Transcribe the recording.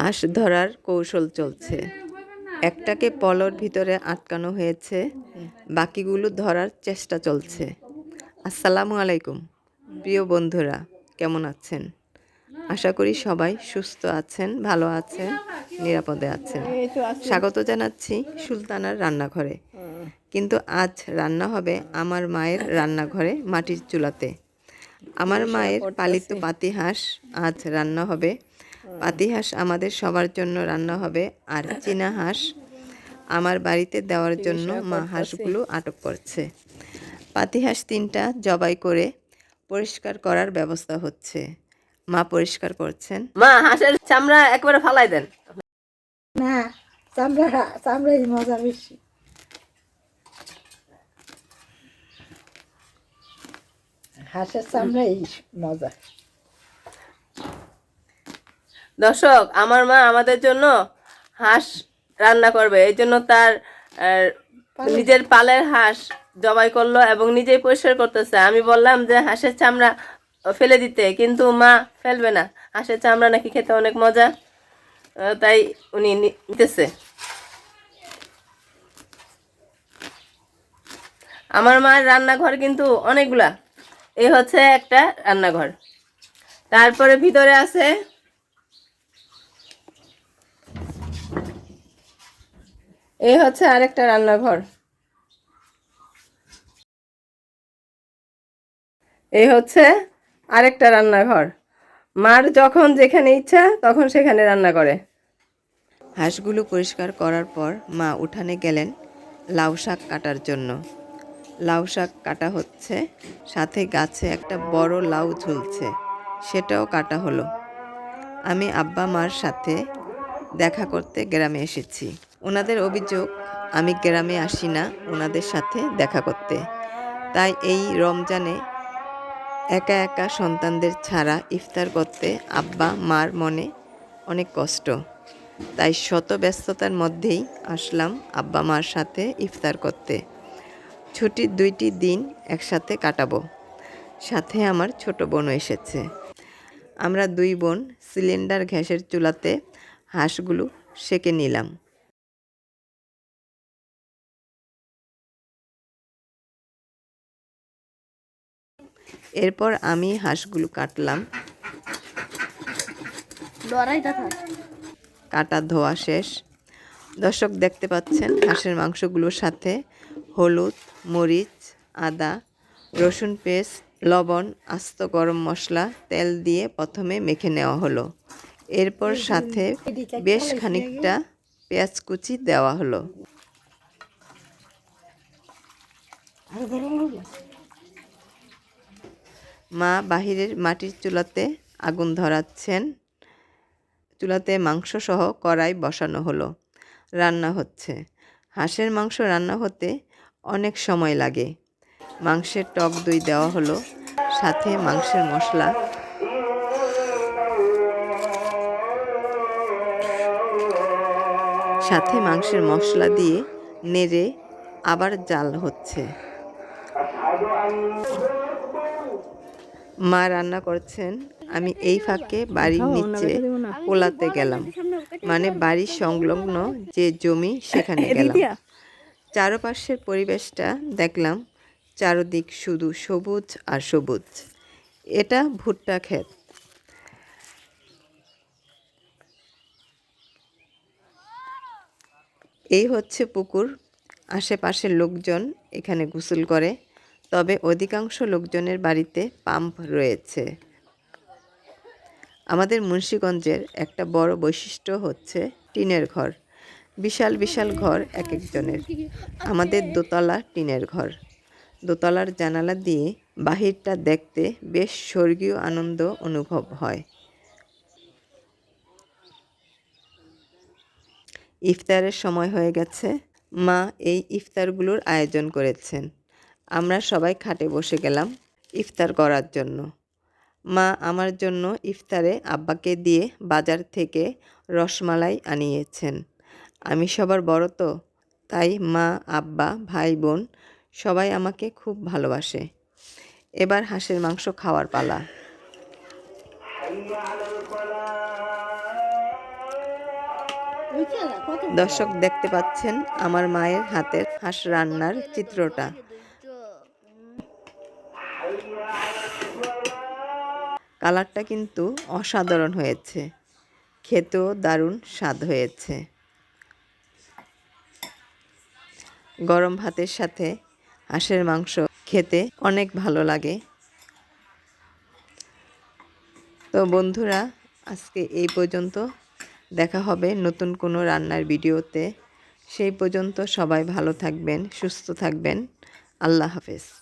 হাঁস ধরার কৌশল চলছে। একটাকে পলর ভিতরে আটকানো হয়েছে। বাকিগুলো ধরার চেষ্টা চলছে। আসসালামু আলাইকুম। প্রিয় বন্ধুরা কেমন আছেন? আশা করি সবাই সুস্থ আছেন ভালো আছেন নিরাপদে আছেন। স্বাগত জানাচ্ছি সুলতানার রান্নাঘরে। কিন্তু আজ রান্না হবে আমার মায়ের রান্নাঘরে মাটির চুলাতে। আমার মায়ের পালিত পাতিহাঁস আজ রান্না হবে পাতিহাঁস আমাদের সবার জন্য রান্না হবে আর চীনা হাঁস আমার বাড়িতে দেওয়ার জন্য মা হাঁসগুলো আটক করছে। পাতিহাঁস তিনটা জবাই করে পরিষ্কার করার ব্যবস্থা হচ্ছে। মা পরিষ্কার করছেন। মা হাঁসের চামড়া একবারে ফালাই দেন। না চামড়া চামড়াই মজা বেশি। হাঁসের চামড়াই মজা। দর্শক আমার মা আমাদের জন্য হাঁস রান্না করবে। এই জন্য তার নিজের পালের হাঁস জবাই করল এবং নিজেই পরিষ্কার করতেছে। আমি বললাম যে হাঁসের চামড়া ফেলে দিতে। কিন্তু মা ফেলবে না। হাঁসের চামড়া নাকি খেতে অনেক মজা তাই উনি নিতেছে। আমার মার রান্নাঘর কিন্তু অনেকগুলা। এই হচ্ছে একটা রান্নাঘর। তারপরে ভিতরে আছে এই হচ্ছে আরেকটা রান্নাঘর। এই হচ্ছে আরেকটা রান্নাঘর। মার যখন যেখানে ইচ্ছা, তখন সেখানে রান্না করে। হাঁসগুলো পরিষ্কার করার পর মা উঠানে গেলেন লাউ শাক কাটার জন্য। লাউ শাক কাটা হচ্ছে, সাথে গাছে একটা বড় লাউ ঝুলছে, সেটাও কাটা হলো। আমি আব্বা মার সাথে দেখা করতে গ্রামে এসেছি। ওনাদের অভিযোগ, আমি গ্রামে আসি না ওনাদের সাথে দেখা করতে। তাই এই রমজানে একা একা সন্তানদের ছাড়া ইফতার করতে আব্বা মার মনে অনেক কষ্ট। তাই শত ব্যস্ততার মধ্যেই আসলাম আব্বা মার সাথে ইফতার করতে। ছুটির দুইটি দিন একসাথে কাটাবো। সাথে আমার ছোট বোনও এসেছে। আমরা দুই বোন সিলিন্ডার গ্যাসের চুলাতে হাঁসগুলো সেকে নিলাম। এরপর আমি হাঁসগুলো কাটলাম। কাটা ধোয়া শেষ। দর্শক দেখতে পাচ্ছেন হাঁসের মাংসগুলোর সাথে হলুদ, মরিচ, আদা, রসুন পেস্ট, লবণ, আস্ত গরম মশলা, তেল দিয়ে প্রথমে মেখে নেওয়া হলো। এরপর সাথে বেশ খানিকটা পেঁয়াজ কুচি দেওয়া হলো। মা বাহিরের মাটির চুলাতে আগুন ধরাচ্ছেন। চুলাতে মাংস সহ কড়াই বসানো হলো। রান্না হচ্ছে। হাঁসের মাংস রান্না হতে অনেক সময় লাগে। মাংসের টক দই দেওয়া হলো। সাথে মাংসের মশলা। সাথে মাংসের মশলা দিয়ে নেড়ে আবার জাল হচ্ছে। মা রান্না করছেন আমি এই ফাঁকে বাড়ির নিচে পোলাতে গেলাম। মানে বাড়ির সংলগ্ন যে জমি সেখানে গেলাম। চারপাশের পরিবেশটা দেখলাম চারদিক শুধু সবুজ আর সবুজ। এটা ভুট্টা ক্ষেত। এই হচ্ছে পুকুর। আশেপাশের লোকজন এখানে গোসল করে। তবে অধিকাংশ লোকজনের বাড়িতে পাম্প রয়েছে। আমাদের মুন্সীগঞ্জের একটা বড় বৈশিষ্ট্য হচ্ছে টিনের ঘর। বিশাল বিশাল ঘর এক একজনের আমাদের দোতলা টিনের ঘর। দোতলার জানালা দিয়ে বাহিরটা দেখতে বেশ স্বর্গীয় আনন্দ অনুভব হয়। ইফতারের সময় হয়ে গেছে। মা এই ইফতারগুলোর আয়োজন করেছেন। আমরা সবাই খাটে বসে গেলাম ইফতার করার জন্য। মা আমার জন্য ইফতারে আব্বাকে দিয়ে বাজার থেকে রসমালাই আনিয়েছেন। আমি সবার বড় তো, তাই মা, আব্বা, ভাই, বোন সবাই আমাকে খুব ভালোবাসে। এবার হাঁসের মাংস খাওয়ার পালা। দর্শক দেখতে পাচ্ছেন আমার মায়ের হাতের হাঁস রান্নার চিত্রটা। কালারটা কিন্তু অসাধারণ হয়েছে। খেতেও দারুণ স্বাদ হয়েছে। গরম ভাতের সাথে হাঁসের মাংস খেতে অনেক ভালো লাগে। তো বন্ধুরা, আজকে এই পর্যন্ত। দেখা হবে নতুন কোনো রান্নার ভিডিওতে। সেই পর্যন্ত সবাই ভালো থাকবেন, সুস্থ থাকবেন। আল্লাহ হাফেজ।